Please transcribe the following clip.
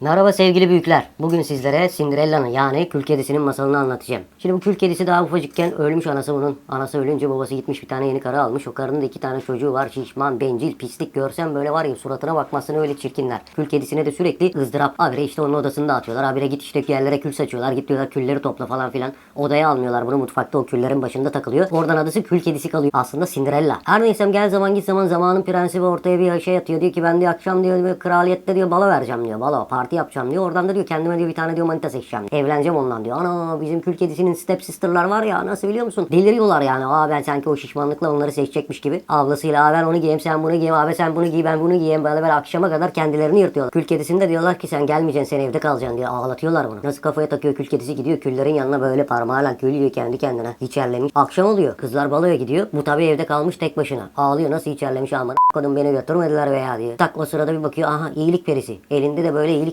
Merhaba sevgili büyükler. Bugün sizlere Cinderella'nın yani kül kedisinin masalını anlatacağım. Şimdi bu kül kedisi daha ufacıkken ölmüş anası bunun. Anası ölünce babası gitmiş bir tane yeni karı almış. O karının da iki tane çocuğu var. Şişman, bencil, pislik. Görsen böyle var ya suratına bakmasın öyle çirkinler. Kül kedisine de sürekli ızdırap. Habire işte onun odasını dağıtıyorlar. Habire git işte yerlere kül saçıyorlar. Git diyorlar külleri topla falan filan. Odaya almıyorlar bunu mutfakta o küllerin başında takılıyor. Oradan adısı kül kedisi kalıyor. Aslında Cinderella. Her neyse gel zaman git zaman zamanın prensi ortaya bir şey atıyor. Diyor ki ben diyor akşam diyor kraliyette diyor balo vereceğim diyor. Balo parti yapacağım diyor. Oradan da diyor kendime diyor bir tane diyor manita seçeceğim. Evleneceğim ondan diyor. Ana bizim kül kedisinin step sister'lar var ya nasıl biliyor musun? Deliriyorlar yani. Aa ben sanki o şişmanlıkla onları seçecekmiş gibi. Ablasıyla aa ben onu giyeyim sen bunu giy abi sen bunu giy ben bunu giyeyim. Böyle böyle akşama kadar kendilerini yırtıyorlar. Kül kedisini de diyorlar ki sen gelmeyeceksin sen evde kalacaksın diye ağlatıyorlar bunu. Nasıl kafaya takıyor kül kedisi gidiyor küllerin yanına böyle parmağıyla kül kendi kendine. İçerlemiş. Akşam oluyor. Kızlar baloya gidiyor. Bu tabi evde kalmış tek başına. Ağlıyor nasıl içerlemiş ama kadın beni götürmediler veya diye. Tak o sırada bir bakıyor aha iyilik perisi. Elinde de böyle iyilik